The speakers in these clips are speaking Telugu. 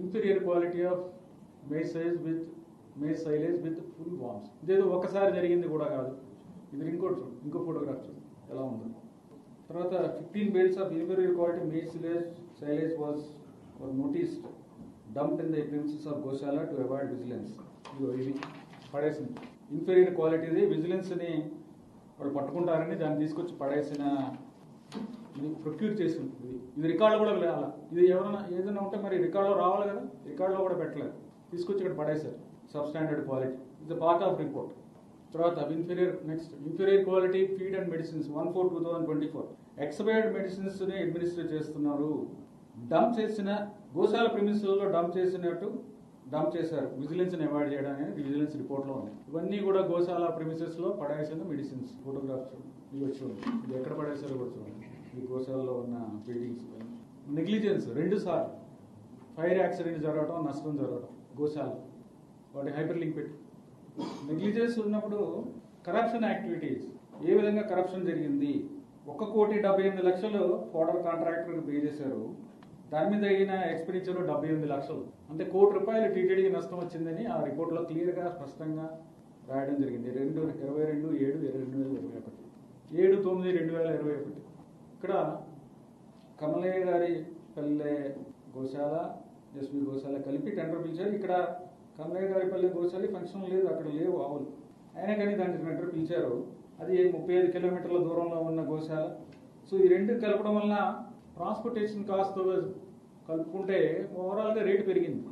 Inferior quality of maize with maize silage with full worms ఇదేదో ఒకసారి జరిగింది కూడా కాదు. ఇది ఇంకోటి చూడు ఇంకో ఫోటోగ్రాఫ్ చూడు ఎలా ఉందో. తర్వాత fifteen bales of inferior quality maize silage silage was were noticed dump in the premises of goshala to avoid vigilance ఇదిగో ఇది పడేసింది. ఇన్ఫీరియర్ క్వాలిటీది విజిలెన్స్ని వాడు పట్టుకుంటారని దాన్ని తీసుకొచ్చి పడేసిన ఇది ప్రొక్యూర్ చేసి ఉంటుంది ఇది రికార్డులో కూడా వెళ్ళాలి? ఇది ఎవరైనా ఏదైనా ఉంటే మరి రికార్డులో రావాలి కదా? రికార్డులో కూడా పెట్టలేదు. తీసుకొచ్చి ఇక్కడ పడేశారు. సబ్ స్టాండర్డ్ క్వాలిటీ ఇది పార్ట్ ఆఫ్ రిపోర్ట్ తర్వాత inferior next inferior quality feed and medicines one four two thousand twenty four expired మెడిసిన్స్ని administer చేస్తున్నారు. డంప్ చేసిన గోశాల ప్రిమిసెస్లో డంప్ చేసినట్టు డంప్ చేశారు. విజిలెన్స్ని అవాయిడ్ చేయడానికి విజిలెన్స్ రిపోర్ట్లో ఉంది. ఇవన్నీ కూడా గోశాల ప్రిమిసెస్లో పడేసిన మెడిసిన్స్ ఫోటోగ్రాఫ్స్ ఇవి వచ్చి ఇది ఎక్కడ పడేశారో కూడా ఈ గోశాలలో ఉన్న బిల్డింగ్స్ నెగ్లిజెన్స్ రెండు సార్లు. ఫైర్ యాక్సిడెంట్ జరగడం నష్టం జరగడం గోశాల. వాటి హైపర్ లింక్ పెట్టి. నెగ్లిజెన్స్ ఉన్నప్పుడు కరప్షన్ యాక్టివిటీస్ ఏ విధంగా కరప్షన్ జరిగింది? ఒక కోటి డెబ్బై ఎనిమిది లక్షలు ఫోడర్ కాంట్రాక్టర్ పే చేశారు. దాని మీద అయిన ఎక్స్పెండిచర్ డెబ్బై ఎనిమిది లక్షలు. అంటే కోటి రూపాయలు టీటీడీకి నష్టం వచ్చిందని ఆ రిపోర్ట్లో క్లియర్గా స్పష్టంగా రాయడం జరిగింది. రెండు ఇరవై రెండు ఏడు రెండు వేల ఇరవై ఒకటి. ఏడు తొమ్మిది రెండు వేల ఇరవై ఒకటి. ఇక్కడ కమలయ్య గారి పల్లె గోశాల ఎస్వి గోశాల కలిపి టెండర్ పిలిచారు. ఇక్కడ కమలయ్య గారి పల్లె గోశాల ఫంక్షన్ లేదు అక్కడ లేవు ఆవులు. అయినా కానీ దానికి టెండర్ పిలిచారు. అది ముప్పై ఐదు కిలోమీటర్ల దూరంలో ఉన్న గోశాల. సో ఈ రెండు కలపడం వలన ట్రాన్స్పోర్టేషన్ కాస్ట్ కలుపుకుంటే ఓవరాల్గా రేటు పెరిగింది.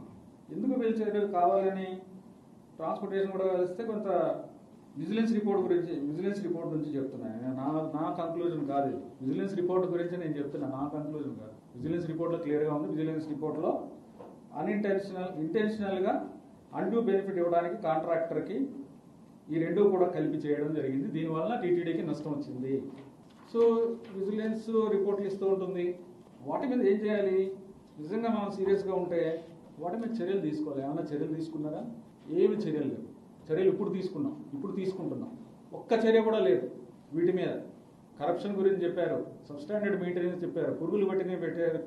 ఎందుకు పిలిచారు? కావాలని ట్రాన్స్పోర్టేషన్ కూడా కలిస్తే కొంత విజిలెన్స్ రిపోర్ట్ గురించి విజిలెన్స్ రిపోర్ట్ నుంచి చెప్తున్నాను నా నా కంక్లూజన్ కాదు విజిలెన్స్ రిపోర్ట్ గురించి నేను చెప్తున్నా. నా కన్క్లూజన్ కాదు. విజిలెన్స్ రిపోర్ట్లో క్లియర్గా ఉంది. విజిలెన్స్ రిపోర్ట్లో అన్ఇంటెన్షనల్ ఇంటెన్షనల్గా అండూ బెనిఫిట్ ఇవ్వడానికి కాంట్రాక్టర్కి ఈ రెండు కూడా కలిపి చేయడం జరిగింది. దీనివల్ల టీటీడీకి నష్టం వచ్చింది. సో విజిలెన్స్ రిపోర్ట్లు ఇస్తూ ఉంటుంది. వాటి మీద ఏం చేయాలి? నిజంగా మనం సీరియస్గా ఉంటే వాటి మీద చర్యలు తీసుకోవాలి. ఏమైనా చర్యలు తీసుకున్నారా? ఏమి చర్యలు లేవు. చర్యలు ఇప్పుడు తీసుకున్నాం? ఇప్పుడు తీసుకుంటున్నాం. ఒక్క చర్య కూడా లేదు వీటి మీద. కరప్షన్ గురించి చెప్పారు. సబ్స్టాండర్డ్ మెయింటెనెన్స్ చెప్పారు. పురుగులు పట్టినవి పెట్టారు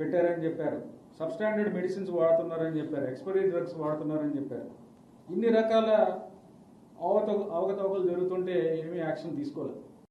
పెట్టారని చెప్పారు. సబ్స్టాండర్డ్ మెడిసిన్స్ వాడుతున్నారని చెప్పారు. ఎక్స్పైరీ డ్రగ్స్ వాడుతున్నారని చెప్పారు. ఇన్ని రకాల అవత అవకతవకలు జరుగుతుంటే ఏమీ యాక్షన్ తీసుకోలేదు.